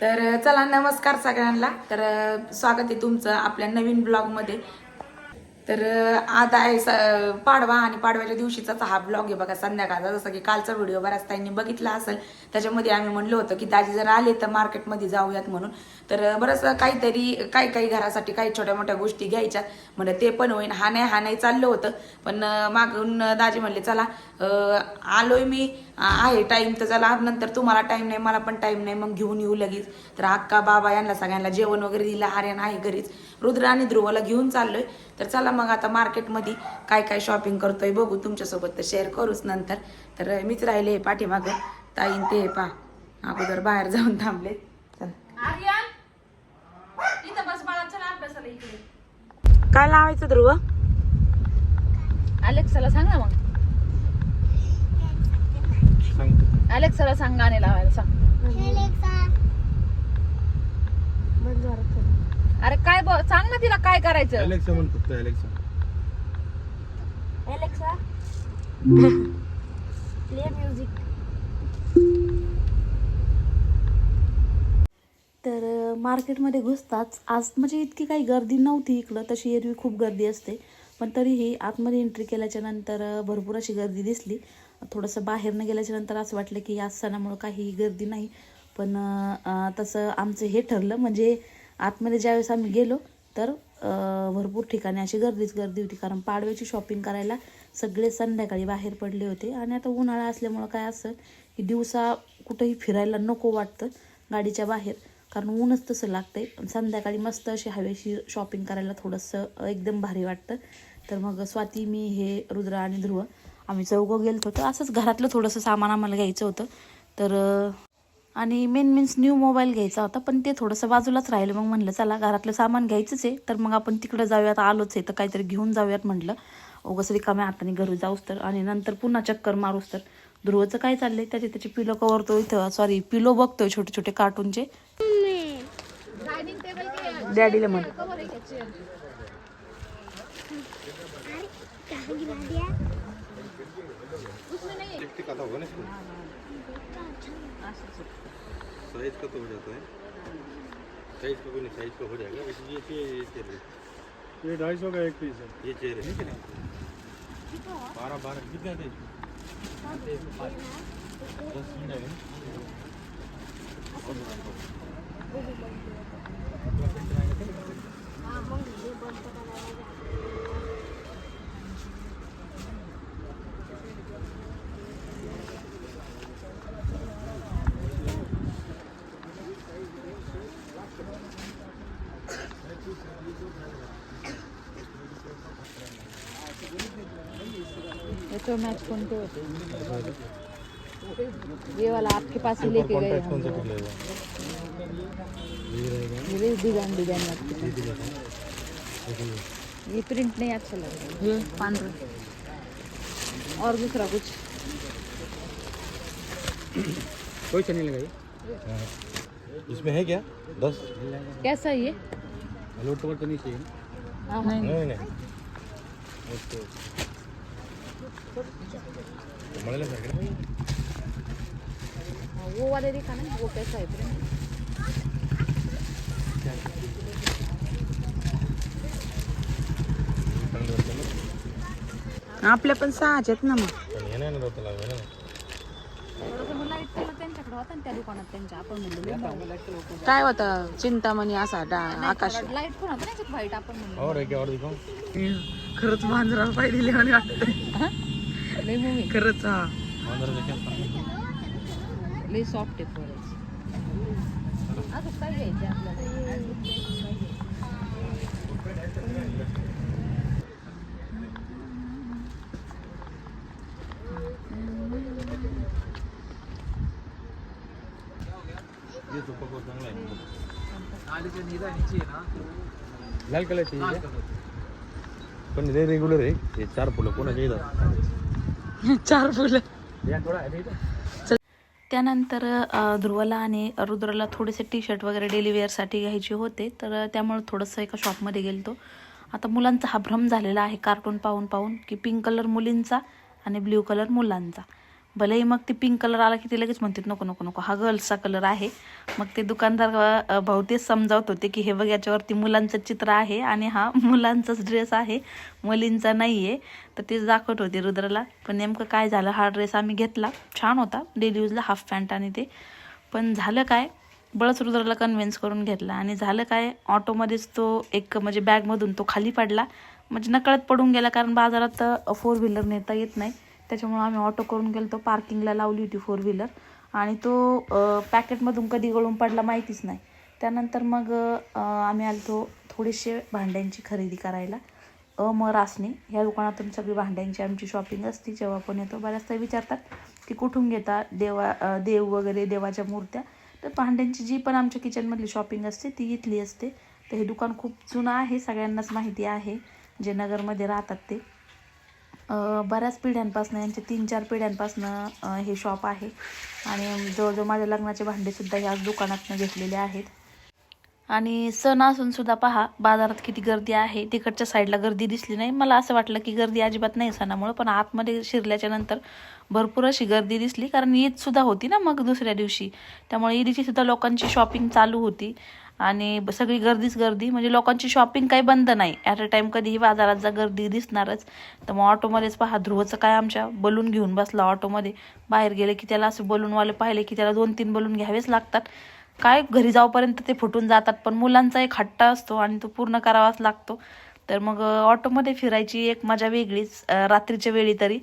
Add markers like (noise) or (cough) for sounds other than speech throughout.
तर चला नमस्कार सगळ्यांना. तर स्वागत आहे तुमचं आपल्या नवीन ब्लॉगमध्ये तर आता आहे स- पाडवा आणि पाडव्याच्या दिवशीचाच हा ब्लॉग आहे बघा संध्याकाळचा. जसं की कालचा व्हिडिओ बऱ्याच ताईंनी बघितला असेल. त्याच्यामध्ये आम्ही म्हणलो होतं की दाजी जर आले तर मार्केटमध्ये जाऊयात म्हणून. तर बरंच काहीतरी काही काही घरासाठी काही छोट्या मोठ्या गोष्टी घ्यायच्या. म्हणजे ते पण होईन. हा नाही हा नाही चाललं होतं. पण मागून दाजी म्हणले चला आलोय मी. आहे टाईम तर चला. नंतर तुम्हाला टाईम नाही मला पण टाईम नाही. मग घेऊन येऊ लगेच. तर अक्का बाबा यांना सगळ्यांना जेवण वगैरे दिलं. आर्यन आहे घरीच. रुद्र आणि ध्रुवला घेऊन चाललोय. तर चला मग आता मार्केटमध्ये काय काय शॉपिंग करतोय बघू. तुमच्यासोबत तर शेअर करूच नंतर. तर मीच राहिले पाठीमागं. ताईन ते पा अगोदर बाहेर जाऊन थांबले काय लावायचं ध्रुव? अलेक्साला सांग ना मग. अलेक्साला सांग गाणे लावायला सांग. अरे काय ब- सांग ना तिला काय करायचं. अलेक्सा म्हण फक्त अलेक्सा तर अ, मार्केटमध्ये घुसताच आज म्हणजे इतकी काही गर्दी नव्हती इकडं तशी एरवी खूप गर्दी असते. पण तरीही आतमध्ये एंट्री केल्याच्यानंतर अ, भरपूर अशी गर्दी दिसली. थोडंसं बाहेरनं गेल्याच्यानंतर असं वाटलं की या सणामुळं काही गर्दी नाही. पण अ, अ, तसं आमचं हे ठरलं म्हणजे आतमध्ये ज्यावेळेस आम्ही गेलो तर भरपूर ठिकाणी अशी गर्दीच गर्दी होती. कारण पाडव्याची शॉपिंग करायला सगळे संध्याकाळी बाहेर पडले होते. आणि आता उन्हाळा असल्यामुळं काय असं की दिवसा कुठंही फिरायला नको वाटतं गाडीच्या बाहेर. कारण ऊनच तसं लागतंय. पण संध्याकाळी मस्त अशी हवेशी शॉपिंग करायला थोडंसं एकदम भारी वाटतं. तर मग स्वाती मी हे रुद्र आणि ध्रुव आम्ही चौघं गेलो होतो असंच घरातलं थोडंसं सामान आम्हाला घ्यायचं होतं. तर आणि मेन मीन्स न्यू मोबाईल घ्यायचा होता पण ते थोडंसं बाजूलाच राहिलं. मग म्हणलं चला घरातलं सामान घ्यायचंच आहे. तर मग आपण तिकडं जाऊयात आलोच आहे. तर काहीतरी घेऊन जाऊयात म्हटलं ओगस रिकाम्या हाताने घरी जाऊस तर. आणि नंतर पुन्हा चक्कर मारूस तर. ध्रुवचं काय चाललंय? त्याचे त्याचे पिलो कवर तो इथं सॉरी पिलो बघतोय छोटे छोटे कार्टूनचे डॅडीला म्हण. इलेक्ट्रिक आता होगा ना इसको साइज का तो हो जाता है साइज का कोई नहीं साइज का हो जाएगा लेकिन ये ये ये है ये ढाई सौ का एक पीस है। ये है। ठीक है बारह बारह। कितना था? दस मिनट है। याच्यावर मॅच कोणते होते ये वाला आपके पास ही लेके गए हम कौन ये डिज़ाइन डिज़ाइन लगती ये ये प्रिंट नहीं अच्छा लग रहा हे। पांढरं है और दूसरा कुछ? कोई चने लगाई इसमें है क्या? दस। कैसा है ये लोट तो नहीं चाहिए हाँ, नाही नहीं नहीं। ओके। वो वाले दिखा ना वो कैसा है ना? आपल्या पण सहाच आहेत ना मग. हे थोडंसं लाइट त्यांच्याकडे होता ना त्या दुकानात त्यांच्या. आपण म्हणलो काय होतं? चिंतामणी असा डा आकाश. लाइट पण होता ना व्हाईट आपण म्हणलो. है खरंच मांजरा पाहिजे आणि वाटत लई मूवी खरंच हा. अंदर देखे आपका लई सॉफ्ट आहे फरच अजून काय घ्यायचं आपल्याला. ये तो पको चांगला आहे. लाल कलर चाहिए क्या? पण हे रेग्युलर आहे. हे चार फुलं कोणाच्या येतात चार फुलं. है त्यानंतर ध्रुवला आणि रुद्रला थोडेसे टी शर्ट वगैरे डेली वेअरसाठी घ्यायचे होते. तर त्यामुळे थोडंसं एका शॉपमध्ये गेलतो. आता मुलांचा हा भ्रम झालेला आहे कार्टून पाहून पाहून की पिंक कलर मुलींचा आणि ब्ल्यू कलर मुलांचा. भलेही मग ती पिंक कलर आला की ते लगेच म्हणतात नको नको नको हा गर्ल्सचा कलर आहे. मग ते दुकानदार भाऊ तेच समजावत होते की हे बघ याच्यावरती मुलांचं चित्र आहे आणि हा (laughs) मुलांचाच ड्रेस आहे मुलींचा नाही आहे तर तेच दाखवत होते रुद्रला. पण नेमकं काय झालं हा ड्रेस आम्ही घेतला. छान होता डेली यूजला हाफ पॅन्ट आणि ते. पण झालं काय बळच रुद्राला कन्व्हिन्स करून घेतला. आणि झालं काय ऑटोमध्येच तो एक म्हणजे बॅगमधून तो खाली पडला. म्हणजे नकळत पडून गेला कारण बाजारात फोर व्हीलर नेता येत नाही. त्याच्यामुळं आम्ही ऑटो करून गेलो तो पार्किंगला लावली होती फोर व्हीलर आणि तो पॅकेटमधून कधी गळून पडला माहितीच नाही. त्यानंतर मग आम्ही आम्ही तो थोडेसे भांड्यांची खरेदी करायला. अ म रासने. ह्या दुकानातून सगळी भांड्यांची आमची शॉपिंग असते. जेव्हा पण येतो बऱ्याचदा विचारतात की कुठून घेता देवा देव वगैरे देवाच्या मूर्त्या. तर भांड्यांची जी पण आमच्या किचनमधली शॉपिंग असते ती इथली असते. तर हे दुकान खूप जुनं आहे सगळ्यांनाच माहिती आहे. जे नगरमध्ये राहतात ते. बऱ्याच पिढ्यांपासून यांचे तीन चार पिढ्यांपासून हे शॉप आहे. आणि जवळजवळ माझ्या लग्नाचे भांडेसुद्धा ह्याच दुकानातनं घेतलेले आहेत. आणि सण असूनसुद्धा पहा बाजारात किती गर्दी आहे. तिकडच्या साईडला गर्दी दिसली नाही. मला असं वाटलं की गर्दी अजिबात नाही सणामुळं पण आतमध्ये शिरल्याच्या नंतर भरपूर अशी गर्दी दिसली. कारण ईदसुद्धा होती ना मग दुसऱ्या दिवशी. त्यामुळे ईदीचीसुद्धा लोकांची शॉपिंग चालू होती. आणि ब- सगळी गर्दीच गर्दी. म्हणजे लोकांची शॉपिंग काही बंद नाही. ॲट अ टाईम कधीही बाजारात जा गर्दी दिसणारच. तर मग ऑटोमध्येच पहा ध्रुवचं काय आमच्या बलून घेऊन बसला ऑटोमध्ये. बाहेर गेले की त्याला असं बलूनवाले पाहिले की त्याला दोन तीन बलून घ्यावेच लागतात. काय घरी जाऊपर्यंत ते फुटून जातात पण मुलांचा एक हट्टा असतो आणि तो पूर्ण करावाच लागतो. तर मग ऑटोमध्ये फिरायची एक मजा वेगळीच रात्रीच्या वेळी तरी.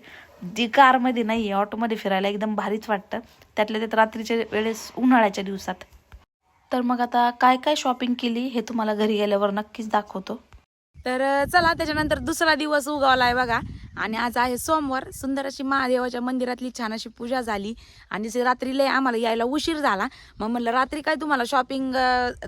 जी कारमध्ये नाही आहे ऑटोमध्ये फिरायला एकदम भारीच वाटतं. त्यातल्या त्यात रात्रीच्या वेळेस उन्हाळ्याच्या दिवसात. तर मग आता काय काय शॉपिंग केली हे तुम्हाला घरी गेल्यावर नक्कीच दाखवतो. तर चला त्याच्यानंतर दुसरा दिवस उगवला आहे बघा. आणि आज आहे सोमवार. सुंदर अशी महादेवाच्या मंदिरातली छान अशी पूजा झाली. आणि रात्री लय आम्हाला यायला उशीर झाला. मग म्हणलं रात्री काय तुम्हाला शॉपिंग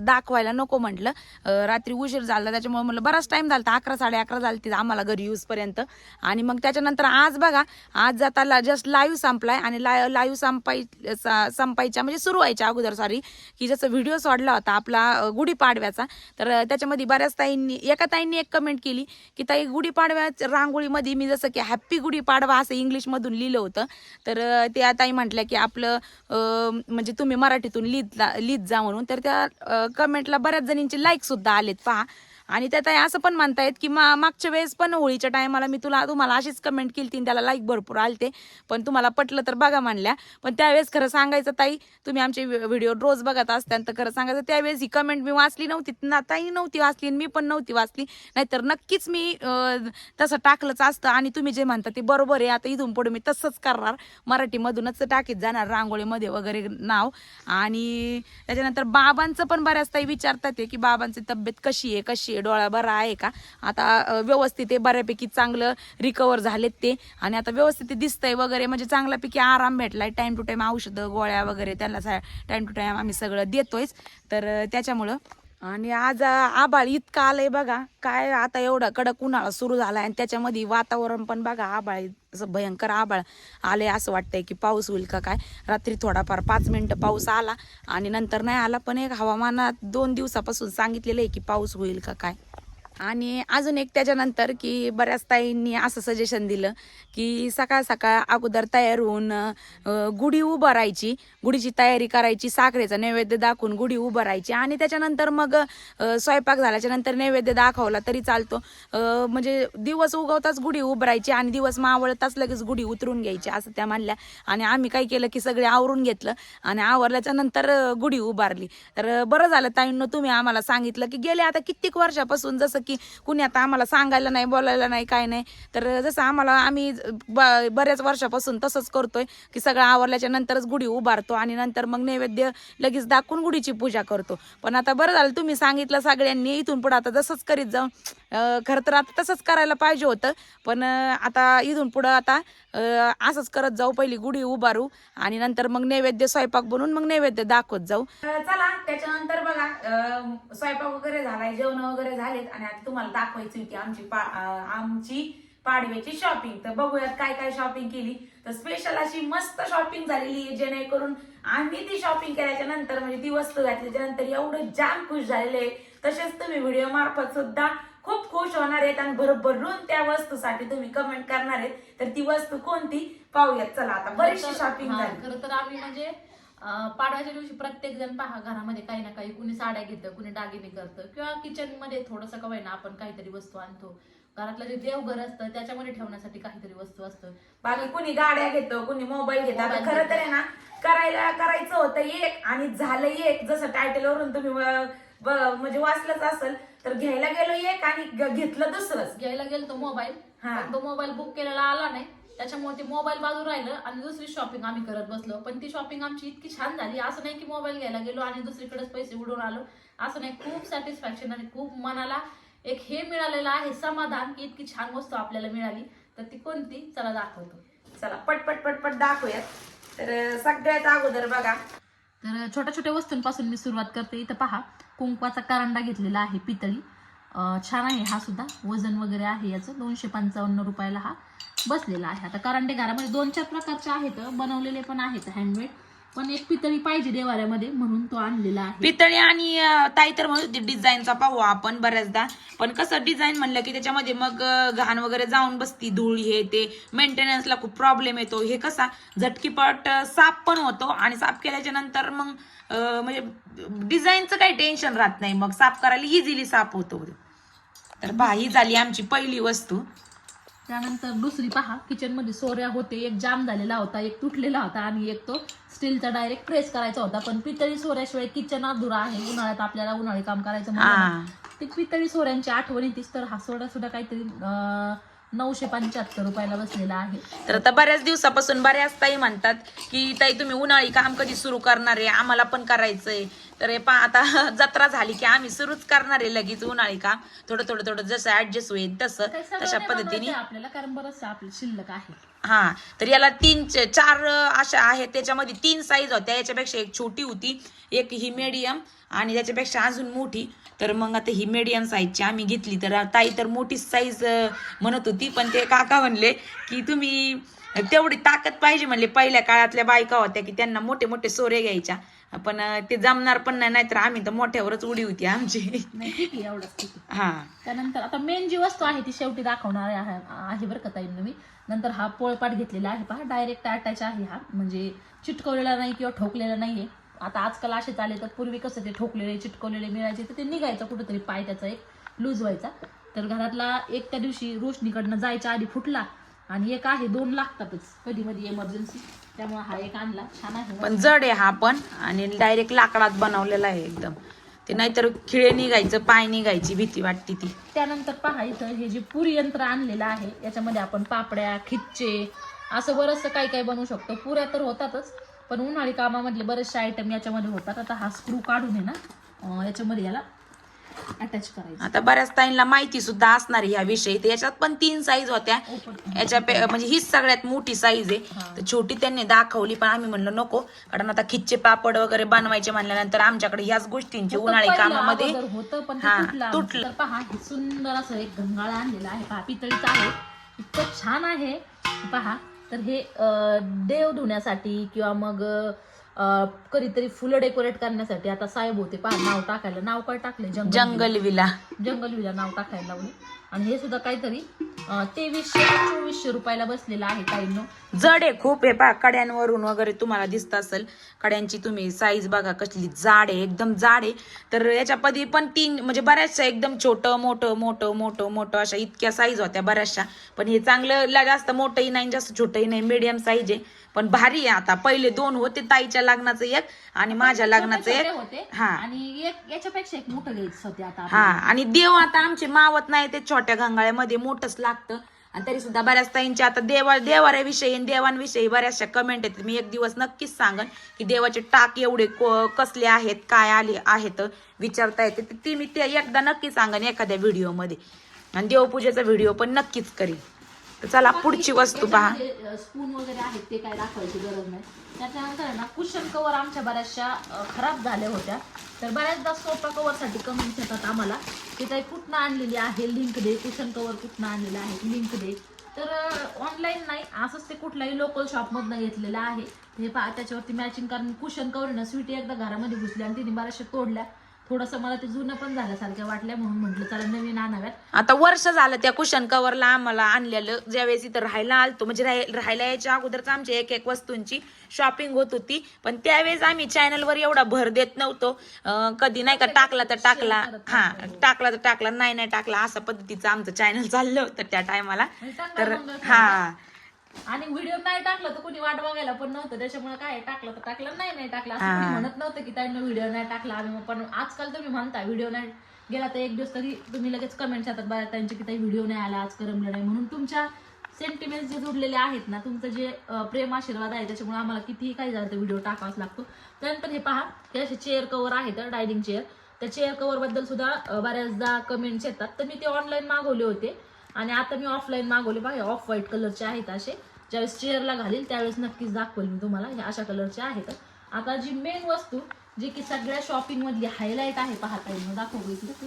दाखवायला नको म्हटलं. रात्री उशीर झाला. त्याच्यामुळे म्हटलं बराच टाईम झाला अकरा साडे अकरा झाली आम्हाला घरी यूजपर्यंत आणि मग त्याच्यानंतर आज बघा आज जाताला जस्ट लाईव्ह संपलाय. आणि लाय लाईव्ह संपाय संपायच्या म्हणजे सुरू व्हायच्या अगोदर सॉरी की जसं व्हिडिओ सोडला होता आपला गुढीपाडव्याचा. तर त्याच्यामध्ये बऱ्याच ताईंनी एका ताईंनी एक कमेंट केली की ताई गुढीपाडव्या रांगोळीमध्ये मी जसं की हॅप्पी गुढीपाडवा असं इंग्लिशमधून लिहिलं होतं. तर ते त्या ताई म्हटल्या की आपलं म्हणजे तुम्ही मराठीतून लिहित जा- लिहित जा म्हणून. तर त्या कमेंटला बऱ्याच जणींचे लाईक सुद्धा आलेत पहा. आणि त्यात असं पण म्हणतायत की मा मागच्या वेळेस पण होळीच्या टायमाला मी तुला तुम्हाला अशीच कमेंट केली तीन त्याला लाईक भरपूर आलते. पण तुम्हाला पटलं तर बघा म्हणल्या. पण त्यावेळेस खरं सांगायचं ताई तुम्ही आमचे व्हिडिओ रोज बघत असताना तर खरं सांगायचं त्यावेळेस ही कमेंट मी वाचली नव्हती. ना ताई नव्हती वाचली आणि मी पण नव्हती वाचली. नाहीतर नक्कीच मी तसं टाकलंच असतं आणि तुम्ही जे म्हणता ते बरोबर आहे. आता इथून पुढे मी तसंच करणार. मराठीमधूनच टाकीत जाणार रांगोळीमध्ये वगैरे नाव. आणि त्याच्यानंतर बाबांचं पण बऱ्याच ताई विचारतात आहे की बाबांची तब्येत कशी आहे? कशी आहे? म्हणजे डोळा बरा आहे का? आता व्यवस्थित आहे बऱ्यापैकी चांगलं रिकवर झालेत ते. आणि आता व्यवस्थित दिसतंय वगैरे म्हणजे चांगल्यापैकी आराम भेटलाय. टाईम टू टाईम औषधं गोळ्या वगैरे त्यांना टाईम टू टाईम आम्ही सगळं देतोयच. तर त्याच्यामुळं आणि आज आबाळ आभाळ इतकं आलंय बघा. काय आता एवढा कडक उन्हाळा सुरू झाला आणि त्याच्यामध्ये वातावरण पण बघा आभाळ असं भयंकर आभाळ आले असं वाटतंय की पाऊस होईल का काय. रात्री थोडाफार पाच मिनिटं पाऊस आला आणि नंतर नाही आला पण एक हवामानात दोन दिवसापासून सांगितलेलं आहे की पाऊस होईल का काय. आणि अजून एक त्याच्यानंतर की बऱ्याच ताईंनी असं सजेशन दिलं की सकाळ सकाळ अगोदर तयार होऊन गुढी गुढी उभारायची गुढीची तयारी करायची साखरेचा नैवेद्य दाखवून गुढी उभारायची आणि त्याच्यानंतर मग स्वयंपाक झाल्याच्यानंतर नैवेद्य दाखवला तरी चालतो. म्हणजे दिवस उगवताच गुढी उभारायची आणि दिवस मावळताच लगेच गुढी उतरून घ्यायची असं त्या म्हणल्या. आणि आम्ही काय केलं की सगळे आवरून घेतलं आणि आवरल्याच्या नंतर गुढी उभारली. तर बरं झालं ताईंनो तुम्ही आम्हाला सांगितलं की गेले आता कित्येक वर्षापासून जसं की कुणी आता आम्हाला सांगायला नाही बोलायला नाही काय नाही. तर जसं आम्हाला आम्ही ब- बऱ्याच वर्षापासून तसंच करतोय की सगळं आवरल्याच्या नंतरच गुढी उभारतो आणि नंतर मग नैवेद्य लगेच दाखवून गुढीची पूजा करतो. पण आता बरं झालं तुम्ही सांगितलं सगळ्यांनी इथून पुढे आता जसंच करीत जाऊन खरं तर आता तसंच करायला पाहिजे होतं पण आता इथून पुढं आता असंच करत जाऊ पहिली गुढी उभारू आणि नंतर मग नैवेद्य स्वयंपाक बनवून मग नैवेद्य दाखवत जाऊ. चला त्याच्यानंतर बघा स्वयंपाक वगैरे झालाय जेवण वगैरे झालेत आणि आता तुम्हाला दाखवायची होती आमची पा आमची पाडव्याची शॉपिंग तर बघूयात काय काय शॉपिंग केली. तर स्पेशल अशी मस्त शॉपिंग झालेली आहे जेणेकरून आम्ही ती शॉपिंग केल्याच्यानंतर म्हणजे ती वस्तू घातल्याच्या नंतर एवढं जाम खुश झालेले तसेच तुम्ही व्हिडिओ मार्फत सुद्धा खूप खुश होणार आहेत आणि भरभरून त्या वस्तूसाठी तुम्ही कमेंट करणार आहेत. तर ती वस्तू कोणती? पाहूयात. चला आता बरीचशी शॉपिंग झाली. खरं तर आम्ही म्हणजे पाडव्याच्या दिवशी प्रत्येक जण पहा घरामध्ये काही ना काही कुणी साड्या घेतं कुणी दागिने करतं किंवा किचनमध्ये थोडंसं का ना आपण काहीतरी वस्तू आणतो. घरातलं जे देवघर असतं त्याच्यामध्ये ठेवण्यासाठी काहीतरी वस्तू असतं. बाकी कुणी गाड्या घेतो कुणी मोबाईल घेतो. आता खरं तर आहे. ना करायला करायचं होतं एक आणि झालं एक. जसं टायटल वरून तुम्ही म्हणजे वाचलंच असेल तर घ्यायला गेलो एक आणि घेतलं दुसरंच. घ्यायला गेलो तो मोबाईल. हा. पण तो मोबाईल बुक केलेला आला नाही. त्याच्यामुळे ते मोबाईल बाजू राहिलं आणि दुसरी शॉपिंग आम्ही करत बसलो. पण ती शॉपिंग आमची इतकी छान झाली. असं नाही की मोबाईल घ्यायला गेलो आणि दुसरीकडेच पैसे उडवून आलो. असं नाही. खूप सॅटिस्फॅक्शन आणि खूप मनाला एक हे मिळालेलं आहे समाधान की इतकी छान वस्तू आपल्याला मिळाली. तर ती कोणती? चला दाखवतो. चला पटपट पटपट दाखवूयात. तर सगळ्यात अगोदर बघा. तर छोट्या छोट्या वस्तूंपासून मी सुरुवात करते. इथं पहा. कुंकवाचा करंडा घेतलेला आहे पितळी. छान आहे हा सुद्धा. वजन वगैरे आहे याचं. दोनशे पंचावन्न रुपयाला हा बसलेला आहे. आता करंडे घरामध्ये दोन चार प्रकारचे आहेत. बनवलेले पण आहेत हँडमेड पण एक पितळी पाहिजे देवाऱ्यामध्ये म्हणून तो आणलेला आहे. पितळी आणि अं, ताई तर म्हणत होती डिझाईनचा पाहू आपण बऱ्याचदा. पण कसं डिझाईन म्हणलं की त्याच्यामध्ये मग अं, घाण वगैरे जाऊन बसती धूळ हे ते. मेंटेनन्सला खूप प्रॉब्लेम येतो. हे कसा झटकीपट अं, साफ पण होतो आणि साफ केल्याच्यानंतर मग अं, म्हणजे डिझाईनचं काही टेन्शन राहत नाही. मग साफ करायला इझिली साफ होतो. तर बाही ही झाली आमची पहिली वस्तू. त्यानंतर दुसरी पहा किचनमध्ये सोऱ्या होते एक जाम झालेला होता एक तुटलेला होता आणि एक तो स्टीलचा डायरेक्ट प्रेस करायचा होता. पण पितळी सोऱ्याशिवाय किचन अधुरा आहे. उन्हाळ्यात आपल्याला उन्हाळी काम करायचं म्हणलं ना, हा. ती पितळी सोऱ्यांची आठवण येतीस तर हा सोडा सुद्धा काहीतरी अं, नऊशे पंच्याहत्तर रुपयाला बसलेला आहे. तर आता बऱ्याच दिवसापासून बऱ्याच ताई म्हणतात की ताई तुम्ही उन्हाळी काम कधी सुरू करणार आहे? आम्हाला पण करायचंय. तर हे पा आता (laughs) जत्रा झाली की आम्ही सुरूच करणार आहे लगेच उन्हाळी काम. थोडं थोडं थोडं जसं ऍडजस्ट होईल तसं. तशा पद्धतीने. आपल्याला कारण बरंचसं आपलं शिल्लक आहे. हा तर याला तीन चार अशा आहेत. त्याच्यामध्ये तीन साईज होत्या. याच्यापेक्षा एक छोटी होती एक ही मीडियम आणि त्याच्यापेक्षा अजून मोठी. तर मग आता ही मीडियम साईजची आम्ही घेतली. तर ताई तर मोठी साईज म्हणत होती. पण ते काका म्हणले की तुम्ही तेवढी ताकद पाहिजे म्हणले. पहिल्या काळातल्या बायका होत्या की त्यांना मोठे मोठे सोरे घ्यायच्या. पण ते जमणार पण नाही. नाहीतर आम्ही तर मोठ्यावरच उडी होती आमची. एवढंच हा. त्यानंतर आता मेन जी वस्तू आहे ती शेवटी दाखवणार आहे आहे बरं का ताईंना मी नंतर हा पोळपाट घेतलेला आहे पहा. डायरेक्ट अटॅच आहे हा. म्हणजे चिटकवलेला नाही किंवा ठोकलेला नाहीये. आता आजकाल असे आले तर पूर्वी कसं ते ठोकलेले चिटकवलेले मिळायचे तर ते निघायचं कुठेतरी पाय त्याचा एक लूज व्हायचा. तर घरातला एक त्या दिवशी रोशनीकडनं जायच्या आधी फुटला आणि एक आहे दोन लागतातच. कधी मध्ये इमर्जन्सी त्यामुळे हा एक आणला. छान आहे. पण जड आहे हा पण. आणि डायरेक्ट लाकडात बनवलेला आहे एकदम. ते नाहीतर खिळे निघायचं पाय निघायची भीती वाटते ती. त्यानंतर पहा इथं हे जे पुरी यंत्र आणलेलं आहे याच्यामध्ये आपण पापड्या खिच्चे असं बरंचसं काही काही बनवू शकतो. पुऱ्या तर होतातच. पण उन्हाळी कामामधले बरेचसे आयटम याच्यामध्ये होतात. आता हा स्क्रू काढून आहे ना याच्यामध्ये याला अटॅच करायचं. आता बऱ्याच ताईंना माहिती सुद्धा असणार आहे याविषयी तर याच्यात पण तीन साईज होत्या. याच्या म्हणजे हीच सगळ्यात मोठी साईज आहे. तर छोटी त्यांनी दाखवली पण आम्ही म्हणलं नको. कारण आता खिच्चे पापड वगैरे बनवायचे म्हणल्यानंतर आमच्याकडे ह्याच गोष्टींची उन्हाळी कामामध्ये होतं पण तुटलं पहा हे सुंदर असं एक घंगाळ आणलेलं आहे. पहा पितळीचं आहे. इतकं छान आहे. पहा तर हे देव धुण्यासाठी किंवा मग कधीतरी फुलं डेकोरेट करण्यासाठी आता साहेब होते. पहा नाव टाकायला. नाव काय टाकले जंगल जंगल विला जंगल विला नाव टाकायला लावले आणि हे सुद्धा काहीतरी तेवीसशे चोवीसशे रुपयाला बसलेलं आहे काही जड आहे खूप. आहे पा कड्यांवरून वगैरे तुम्हाला दिसत असेल. कड्यांची तुम्ही साईज बघा कसली जाड आहे एकदम जाड आहे. तर याच्या पदी पण तीन म्हणजे बऱ्याचशा एकदम छोटं मोठं मोठं मोठं मोठं अशा इतक्या साईज होत्या बऱ्याचशा. पण हे चांगलं जास्त मोठंही नाही जास्त छोटंही नाही मीडियम साईज आहे. पण भारी आहे आता. पहिले दोन होते ताईच्या लग्नाचं एक आणि माझ्या लग्नाचं एक. होते हा. आणि एक याच्यापेक्षा एक मोठं घ्यायचं होते आता हा. आणि देव आता आमचे मावत नाही ते छोट्या गंगाळ्यामध्ये मोठंच लागतं. आणि तरी सुद्धा बऱ्याच ताईंच्या आता देवा देवाऱ्याविषयी आणि देवांविषयी बऱ्याचशा कमेंट आहेत मी एक दिवस नक्कीच सांगन की देवाचे टाक एवढे कसले आहेत काय आले आहेत विचारता येते. ते- ते मी ते एकदा नक्की सांगन एखाद्या व्हिडिओमध्ये आणि देवपूजेचा व्हिडिओ पण नक्कीच करेन. तर चला पुढची वस्तू पहा. स्पून वगैरे आहेत ते काय दाखवायची गरज नाही. त्याच्यानंतर ना कुशन कवर आमच्या बऱ्याचशा खराब झाल्या होत्या. तर बऱ्याचदा सोफा कवरसाठी कमेंट्स येतात आम्हाला. की काही कुठनं आणलेली आहे लिंक दे. कुशन कवर कुठनं आणलेलं आहे लिंक दे. तर ऑनलाईन नाही असंच ते कुठल्याही लोकल शॉपमधनं घेतलेलं आहे. हे पहा त्याच्यावरती मॅचिंग कारण कुशन कवर ना स्वीटी एकदा घरामध्ये घुसली आणि तिने बऱ्याचशा तोडल्या. थोडंसं मला ते जुनं पण झाल्यासारख्या वाटल्या म्हणून म्हटलं चला नवीन आणाव्यात. आता वर्ष झालं त्या कुशन कव्हरला आम्हाला आणलेलं ज्यावेळेस इथं राहायला आलतो म्हणजे राहाय- राहायला यायच्या अगोदरच आमची एक एक वस्तूंची शॉपिंग होत होती. पण त्यावेळेस आम्ही चॅनलवर एवढा भर देत नव्हतो. अं, कधी नाही का टाकला तर टाकला. हा टाकला तर टाकला नाही नाही टाकला अशा पद्धतीचं आमचं चॅनल चाललं होतं त्या टायमाला म्हणजे चांगला तर मंगळ हा. आणि व्हिडिओ नाही टाकलं तर कोणी वाट बघायला पण नव्हतं. त्याच्यामुळे काय टाकलं तर टाकलं नाही नाही टाकलं. असं कोणी म्हणत नव्हतं की त्यांना व्हिडिओ नाही टाकला. आम्ही पण आजकाल तुम्ही म्हणता व्हिडिओ नाही. गेला तर एक दिवस तरी तुम्ही लगेच कमेंट्स येतात बाहेर त्यांचे की ताई व्हिडिओ नाही आला आज करमलं नाही. म्हणून तुमच्या सेंटिमेंट जे जुडलेले आहेत ना तुमचं जे प्रेम आशीर्वाद आहे त्याच्यामुळे आम्हाला कितीही काही झालं तर व्हिडिओ टाकावाच लागतो. त्यानंतर हे पहा हे असे चेअर कवर आहेत डायनिंग चेअर त्या चेअर कवर बद्दल सुद्धा बऱ्याचदा कमेंट्स येतात. तर मी ते ऑनलाईन मागवले होते. आणि आता मी ऑफलाईन मागवले बघा ऑफ व्हाईट कलरचे आहेत असे. ज्यावेळेस चेअरला घालील त्यावेळेस नक्कीच दाखवेल मी तुम्हाला. हे अशा कलरचे आहेत. आता जी मेन वस्तू जी की सगळ्या शॉपिंगमधली हायलाईट आहे पाहता येईल. दाखवू इकडे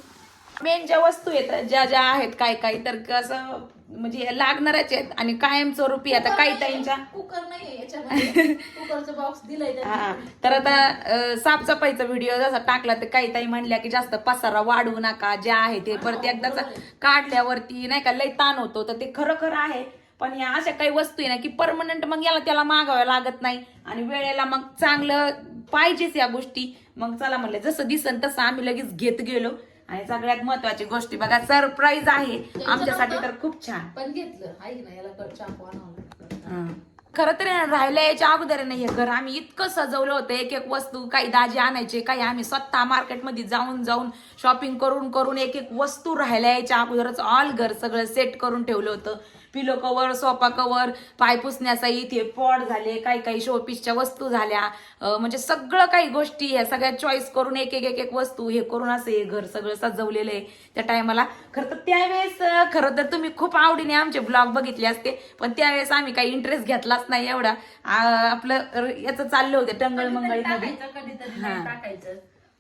मेन ज्या वस्तू आहेत ज्या ज्या आहेत काय काय तर कसं म्हणजे लागणारच आहेत आणि कायमस्वरूपी आता काही ताईंच्या कुकर नाहीये याच्यामध्ये. कुकरचं बॉक्स दिलंय त्यांनी. हा तर आता साफसफाईचा व्हिडिओ जसा टाकला तर काही ताई म्हणल्या की जास्त पसारा वाढवू नका. जे आहे ते परत एकदाच काढल्यावरती नाही का लय ताण होतो. तर ते खरं खरं आहे. पण या अशा काही वस्तू आहे ना की परमनंट मग याला त्याला मागाव्या लागत नाही. आणि वेळेला मग चांगलं पाहिजेच या गोष्टी. मग चला म्हणलं जसं दिसन तसं आम्ही लगेच घेत गेलो. आणि सगळ्यात महत्वाची गोष्टी बघा सरप्राईज आहे. आमच्यासाठी तर खूप छान. पण घेतलं. ऐक ना याला कट चाकू आणावं खरं तर राहायला यायच्या अगोदर नाही हे घर आम्ही इतकं सजवलं होतं एक एक वस्तू काही दाजी आणायचे काही आम्ही स्वतः मार्केटमध्ये जाऊन जाऊन शॉपिंग करून करून एक एक वस्तू राहायला यायच्या अगोदरच. ऑल घर सगळं सेट करून ठेवलं होतं. पिलो कवर सोफा कवर पाय पुसण्याचा इथे पॉड झाले काही काही शोपीसच्या वस्तू झाल्या. म्हणजे सगळं काही गोष्टी ह्या सगळ्या चॉईस करून एक एक एक एक वस्तू हे करून असं हे घर सगळं सजवलेलं आहे त्या टायमाला खरं तर त्यावेळेस खरं तर तुम्ही खूप आवडीने आमचे ब्लॉग बघितले असते पण त्यावेळेस आम्ही काही इंटरेस्ट घेतलाच नाही एवढा. आपलं याचं चाललं होतं टंगळ टाकायचं कधीतरी नाही टाकायचं.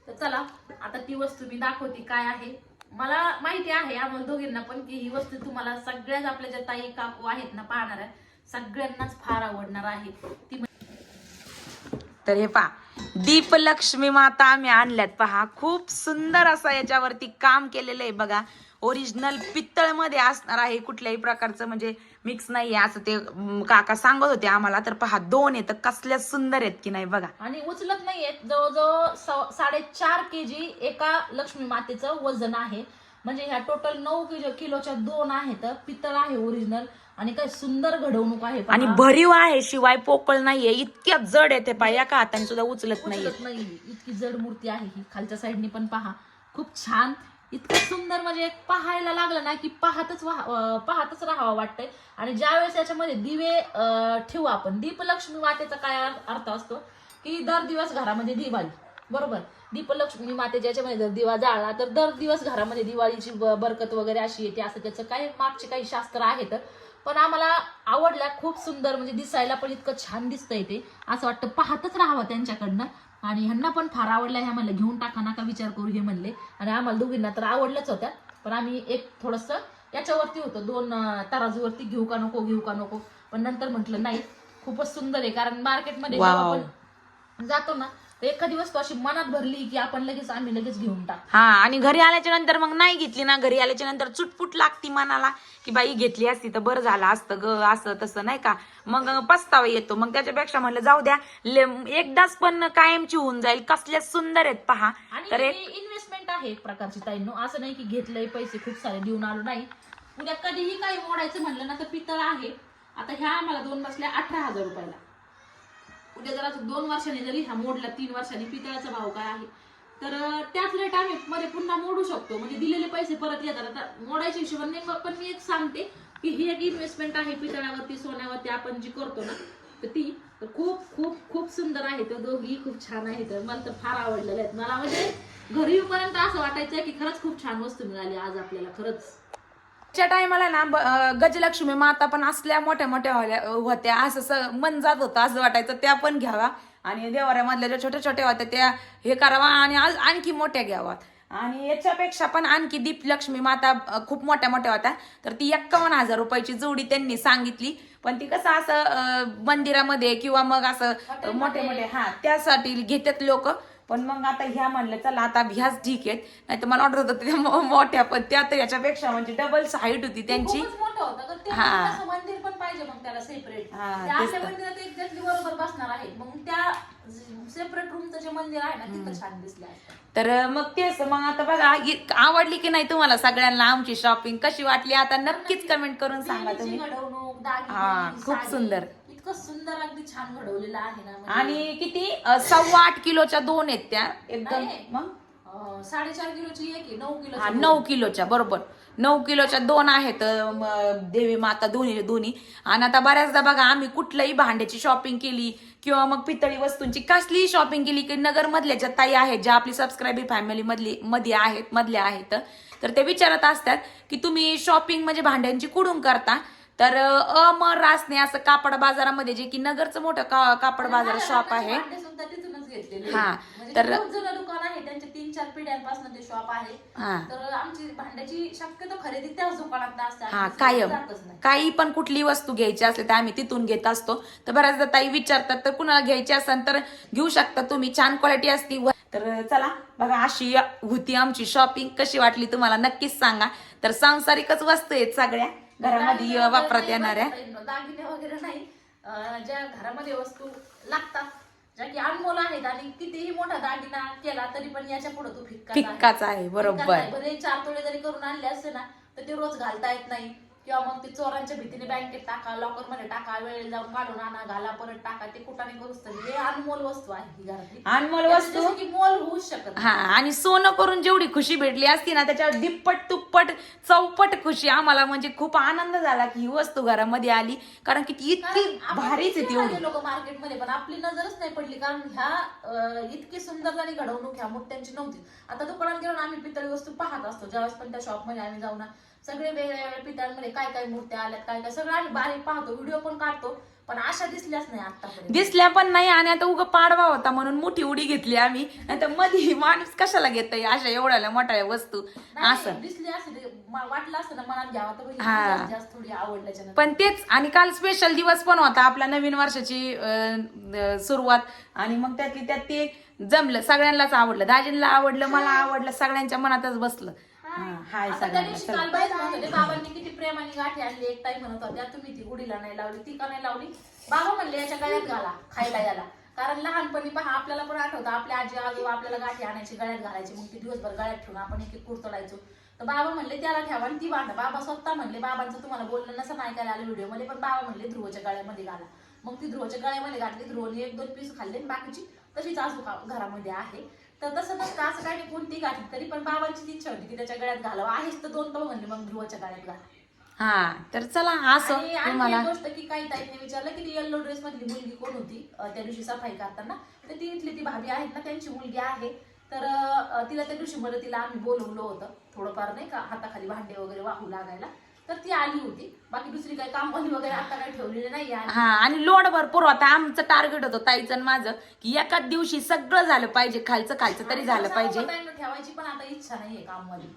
तर चला आता ती वस्तू मी दाखवते काय आहे. मला माहिती आहे आम्हाला दोघींना पण की ही वस्तू तुम्हाला सगळ्याच आपल्या ज्या ताई काकू आहेत ना पाहणाऱ्या सगळ्यांनाच फार आवडणार आहे. ती तर हे पहा दीपलक्ष्मी माता आम्ही आणल्यात पहा. खूप सुंदर असं याच्यावरती काम केलेलं आहे बघा. ओरिजिनल पित्तळमध्ये असणार आहे कुठल्याही प्रकारचं म्हणजे मिक्स नाहीये असं ते काका सांगत होते आम्हाला तर पहा दोन आहेत कसल्या सुंदर आहेत की नाही बघा. आणि उचलत नाहीयेत जवळजवळ स- साडेचार के जी एका लक्ष्मी मातेचं वजन आहे. म्हणजे ह्या टोटल नऊ किलो किलोच्या दोन आहेत. पितळ आहे ओरिजिनल आणि काय सुंदर घडवणूक आहे पहा. आणि भरीव आहे शिवाय पोकळ नाहीये. इतक्या जड येते पहा एका हाताने सुद्धा उचलत नाहीये. उचलत नाही इतकी जड मूर्ती आहे ही. खालच्या साईडनी पण पहा. खूप छान. इतकं सुंदर म्हणजे पाहायला लागलं ना की पाहतच पाहतच राहावं वाटतंय. आणि ज्यावेळेस याच्यामध्ये दिवे ठेवू आपण दीपलक्ष्मी मातेचा काय अर्थ असतो? की दर दिवस घरामध्ये दिवाळी बरोबर? दीपलक्ष्मी मातेच्या याच्यामध्ये जर दिवा जाळला तर दर दिवस घरामध्ये दिवाळीची बरकत वगैरे अशी येते असं त्याचं काही मागचे काही शास्त्र आहेत. पण आम्हाला आवडल्या खूप सुंदर म्हणजे दिसायला पण इतकं छान दिसतंय ते. असं वाटतं पाहतच राहावं त्यांच्याकडनं. आणि ह्यांना पण फार आवडल्या ह्या म्हणलं घेऊन टाका नका विचार करू हे म्हणले. आणि आम्हाला दोघींना तर आवडल्याच होत्या पण आम्ही एक थोडस याच्यावरती होतं. दोन तराजूवरती घेऊ का नको घेऊ का नको. पण नंतर म्हटलं नाही खूपच सुंदर आहे. कारण मार्केटमध्ये. आपण जातो ना एखादी वस्तू अशी मनात भरली की आपण लगेच आम्ही लगेच घेऊन टाक. हा आणि घरी आल्याच्यानंतर मग नाही घेतली ना. घरी आल्याच्यानंतर चुटपुट लागती मनाला की बाई घेतली असती तर बरं झालं असतं ग असं तसं नाही का? मग पस्तावा येतो. मग त्याच्यापेक्षा म्हणलं जाऊ द्या एकदाच पण कायमची होऊन जाईल. कसल्या सुंदर आहेत पहा. तर एक इन्व्हेस्टमेंट आहे एक प्रकारची ताईंनो. असं नाही की घेतलंय पैसे खूप सारे देऊन आलो नाही. उद्या कधीही काही मोडायचं म्हणलं ना तर पितळ आहे. आता ह्या आम्हाला दोन बसल्या अठरा हजार रुपयाला. उद्या जरा दोन वर्षांनी जरी ह्या मोडला तीन वर्षांनी पितळाचा भाव काय आहे? तर त्याच रेट आम्ही मध्ये पुन्हा मोडू शकतो. म्हणजे दिलेले पैसे परत येतात. आता मोडायच्या हिशोबाने मग पण मी एक सांगते की ही एक इन्व्हेस्टमेंट आहे पितळावरती सोन्यावरती आपण जी करतो ना तर ती खूप खूप खूप सुंदर आहे. तर दोघी खूप छान आहे तर मला तर फार आवडलेल्या आहेत. मला म्हणजे घरी येऊपर्यंत असं वाटायचं की खरंच खूप छान वस्तू मिळाली आज आपल्याला. खरंच. च्या टायमाला ना गजलक्ष्मी माता पण असल्या मोठ्या मोठ्या होत्या. असं मन जात होतं असं वाटायचं त्या पण घ्यावा. आणि देवाऱ्यामधल्या ज्या छोट्या छोट्या होत्या त्या हे करावा आणि आणखी मोठ्या घ्यावात आणि याच्यापेक्षा पण आणखी दीपलक्ष्मी माता खूप मोठ्या मोठ्या होत्या. तर ती एक्कावन्न हजार रुपयाची जोडी त्यांनी सांगितली. पण ती कसं असं मंदिरामध्ये किंवा मग असं मोठे मोठे हा त्यासाठी घेतात लोक. पण मग आता ह्या म्हणलं चला आता ह्याच ठीक आहेत नाही तर मला वाटत होतं त्या मोठ्या पण त्या तर याच्यापेक्षा म्हणजे डबल हाईट होती त्यांची. खूपच मोठं होतं तर ते हा. मंदिर पण पाहिजे मग त्याला सेपरेट हा, त्या तेच आपल्या तर. मंदिरात बरोबर बसणार आहेत मग त्या सेपरेट रूमचं जे मंदिर आहे ना तिथं छान दिसलं असतं. तर मग तेच मग आता बघा इ- आवडली की नाही तुम्हाला सगळ्यांना आमची शॉपिंग कशी वाटली? आता नक्कीच कमेंट करून सांगा देवीची तुम्ही. घडवणूक हा, खूप साडी, सुंदर. इतकं सुंदर अगदी छान घडवलेलं आहे ना म्हणजे, आणि किती अ, सव्वा आठ किलोच्या दोन आहेत त्या एकदम नाही. मग? अं, साडेचार किलोची एक आहे नऊ किलो हा नऊ किलोच्या बरोबर. नऊ किलोच्या दोन आहेत अ, म, देवी माता दोन्ही दोन्ही. आणि आता बऱ्याचदा बघा आम्ही कुठल्याही भांड्याची शॉपिंग केली किंवा मग पितळी वस्तूंची कसलीही शॉपिंग केली की नगर मधल्या ज्या ताई आहेत ज्या आपली सबस्क्रायबर फॅमिली मधली मध्ये आहेत मधल्या आहेत. तर ते विचारत असतात की तुम्ही शॉपिंग म्हणजे भांड्यांची कुठून करता? तर अमर रासने असं कापड बाजारामध्ये जे की नगरचं मोठं का- कापड बाजार शॉप आहे. हा, म्हणजे तर- दुकान आहे त्यांचे तीन चार पिढ्यांपासून ते शॉप आहे. हा. तर आमची भांड्याची शक्यतो खरेदी त्याच दुकानात असते. हा कायम. काही पण कुठली वस्तू घ्यायची असली तर आम्ही तिथून घेत असतो. तर बऱ्याचदा ताई विचारतात तर कुणाला घ्यायची असेल तर घेऊ शकता तुम्ही. छान क्वालिटी असती. तर चला बघा अशी होती आमची शॉपिंग कशी वाटली तुम्हाला नक्कीच सांगा. तर सांसारिकच वस्तू आहेत सगळ्या. घरामध्ये वापरत येणाऱ्या दागिने वगैरे नाही. ज्या घरामध्ये वस्तू लागतात ज्या की अनमोल आहेत आणि कितीही मोठा दागिना केला तरी पण याच्यापुढे तो फिक्का फिक्काच आहे, बरोबर. बरे चार तोळे जरी करून आणले असते ना तर ते रोज घालता येत नाही. किंवा मग ते चोरांच्या भीतीने बँकेत टाका लॉकरमध्ये टाका वेळेला जाऊन काढून आणा घाला परत टाका ते कुठाने करूच तरी हे अनमोल वस्तू आहे ही घरातली. अनमोल याचं वस्तू? जसं की मोल होऊच शकत. हा आणि सोनं करून जेवढी खुशी भेटली असती ना त्याच्यावर दिप्पट तुप्पट चौपट खुशी आम्हाला म्हणजे खूप आनंद झाला की ही वस्तू घरामध्ये आली. कारण की ती इतकी भारीच आहे एवढी. लोक मार्केटमध्ये पण आपली नजरच नाही पडली. कारण ह्या अं, इतकी सुंदर आणि घडवणूक ह्या मूर्त्यांची नव्हती. आता दुकानात गेलो ना आम्ही पितळी वस्तू पाहत असतो. ज्यावेळेस पण त्या शॉपमध्ये आम्ही जाऊ ना सगळे वेगवेगळ्या पितळ्यांमध्ये काय काय मूर्त्या आल्यात काय काय सगळं आम्ही बारीक पाहतो व्हिडिओ पण काढतो पण अशा दिसल्याच नाही आतापर्यंत दिसल्या पण नाही आणि आता उगा पाडवा होता म्हणून मोठी उडी घेतली आम्ही. तर मध्ये माणूस कशाला घेत अशा एवढ्या मोठ्या वस्तू? नाही, असं. दिसली असते वाटलं असतं ना मनात घ्यावा तर हा. ही जास्त थोडी आवडल्याच्या नंतर. पण तेच आणि काल स्पेशल दिवस पण होता आपल्या नवीन वर्षाची अं, अं, सुरुवात. आणि मग त्यातली त्यात ते जमलं सगळ्यांनाच आवडलं. दाजींला आवडलं मला आवडलं सगळ्यांच्या मनातच बसलं. हाय. आता त्या सगळ्यांना. दिवशी चला. काल बाईच म्हणत होते बाबांनी किती प्रेमाने गाठी आणली एक ताई म्हणत होत्या तुम्ही ती गुढीला नाही लावली ती का नाही लावली? बाबा म्हणले याच्या गळ्यात घाला खायला याला. कारण लहानपणी पहा आपल्याला पण आठवतं आपल्या आजी आजोबा आपल्याला गाठी आणायची गळ्यात घालायची मग ती दिवसभर गळ्यात ठेवून आपण एक एक कुरतडायचो तर बाबा म्हणले त्याला ठेवा आणि ती बांधा बाबा स्वतः म्हणले बाबांचं तुम्हाला बोलणं नसं ऐकायला आलं व्हिडिओमध्ये पण बाबा म्हणले ध्रुवच्या गळ्यामध्ये घाला. मग ती ध्रुवच्या गळ्यामध्ये घातली ध्रुवने एक दोन पीस खाल्ले आणि बाकीची तशीच आज घरामध्ये आहे. तर तसं नसतं असं काही नाही कोणती गाठी तरी पण बाबांची इच्छा होती की त्याच्या गळ्यात घालावं. आहेच तर दोन तर म्हणले मग ध्रुवच्या गळ्यात घाला. हा तर चला असं आणि आणखी तुम्हाला एक गोष्ट की काही ताईंनी विचारलं की ती येल्लो ड्रेस मधली मुलगी कोण होती? अं, त्या दिवशी सफाई करताना. तर ती इथली ती भाभी आहेत ना त्यांची मुलगी आहे. तर अं, तिला त्या दिवशी मदतीला आम्ही बोलवलं होतं थोडंफार नाही का हाताखाली भांडे वगैरे वाहू लागायला. तर ती आली होती. बाकी दुसरी काही काम वगैरे आता काही ठेवलेली नाही हा आणि लोड भरपूर होता. आमचं टार्गेट होतं ताईचं आणि माझं की एकाच दिवशी सगळं झालं पाहिजे खालचं खालचं तरी झालं आणि पाहिजे. ताईंना ठेवायची पण आता इच्छा नाहीये कामवाली.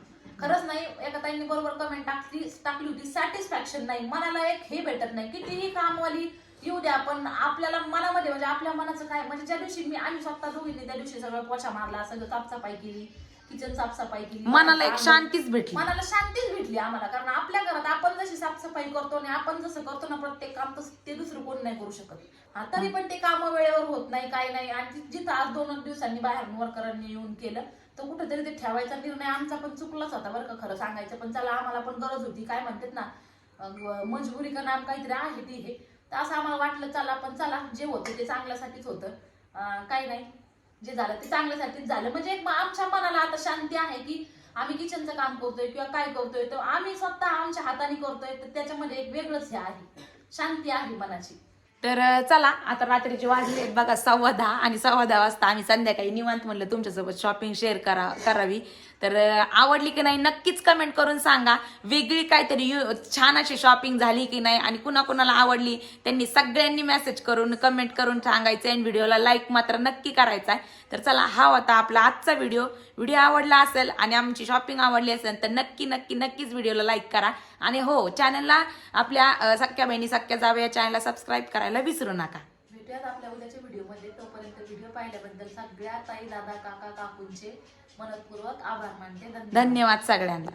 खरंच नाही एका ताईंनी बरोबर कमेंट टाकली टाकली होती सॅटिस्फॅक्शन नाही. मनाला एक हे भेटत नाही. कितीही कामवाली येऊ द्या पण आपल्याला मनामध्ये म्हणजे आपल्या मनाचं काय म्हणजे ज्या दिवशी मी आम्ही स्वतः दोघींनी त्या दिवशी सगळं पोछा मारला सगळं साफसफाई केली किचन साफसफाई केली मनाला एक शांतीच भेटली. मनाला शांतीच भेटली आम्हाला. कारण आपल्या घरात आपण जशी साफसफाई करतो आणि आपण जसं करतो ना प्रत्येक काम तसं ते दुसरं कोण नाही करू शकत. हा तरी पण ते काम वेळेवर होत नाही काही नाही. आणि जिथं आज दोन दिवसांनी बाहेर वर्करांनी येऊन केलं तर कुठेतरी ते ठेवायचा निर्णय आमचा पण चुकलाच होता बरं का खरं सांगायचं. पण चला आम्हाला पण गरज होती. काय म्हणतात ना मजबुरी का नाम काहीतरी आहे ती हे. तर असं आम्हाला वाटलं चला पण चला जे होतं ते चांगल्यासाठीच होतं. काही नाही. जे झालं ते चांगल्यासाठीच झालं. म्हणजे एक आमच्या मनाला आता शांती आहे की आम्ही किचनचं काम करतोय किंवा काय करतोय तर आम्ही स्वतः आमच्या हाताने करतोय तर त्याच्यामध्ये एक वेगळंच हे आहे. शांती आहे मनाची. तर चला आता रात्रीची वाजली आहेत बघा सव्वा दहा आणि सव्वा दहा वाजता आम्ही संध्याकाळी निवांत म्हणलं तुमच्यासोबत शॉपिंग शेअर करा करावी. तर आवडली की नाही नक्कीच कमेंट करून सांगा. वेगळी काहीतरी यु- छान अशी शॉपिंग झाली की नाही आणि कुणाकुणाला आवडली त्यांनी सगळ्यांनी मेसेज करून कमेंट करून सांगायचं आणि व्हिडिओला लाईक मात्र नक्की करायचा आहे. तर चला हा होता आपला आजचा व्हिडिओ व्हिडिओ आवडला असेल आणि आमची शॉपिंग आवडली असेल तर नक्की नक्की नक्कीच व्हिडिओला लाईक करा. आणि हो चॅनलला आपल्या सख्या बहिणी सख्या जावे या चॅनलला सबस्क्राईब करायला विसरू नका. भेटूयात आपल्या उद्याच्या व्हिडिओमध्ये तोपर्यंत व्हिडिओ पाहिल्याबद्दल सगळ्या ताई दादा काका काकूंचे मनपूर्वक आभार मानते. धन्यवाद. सगळ्यांना.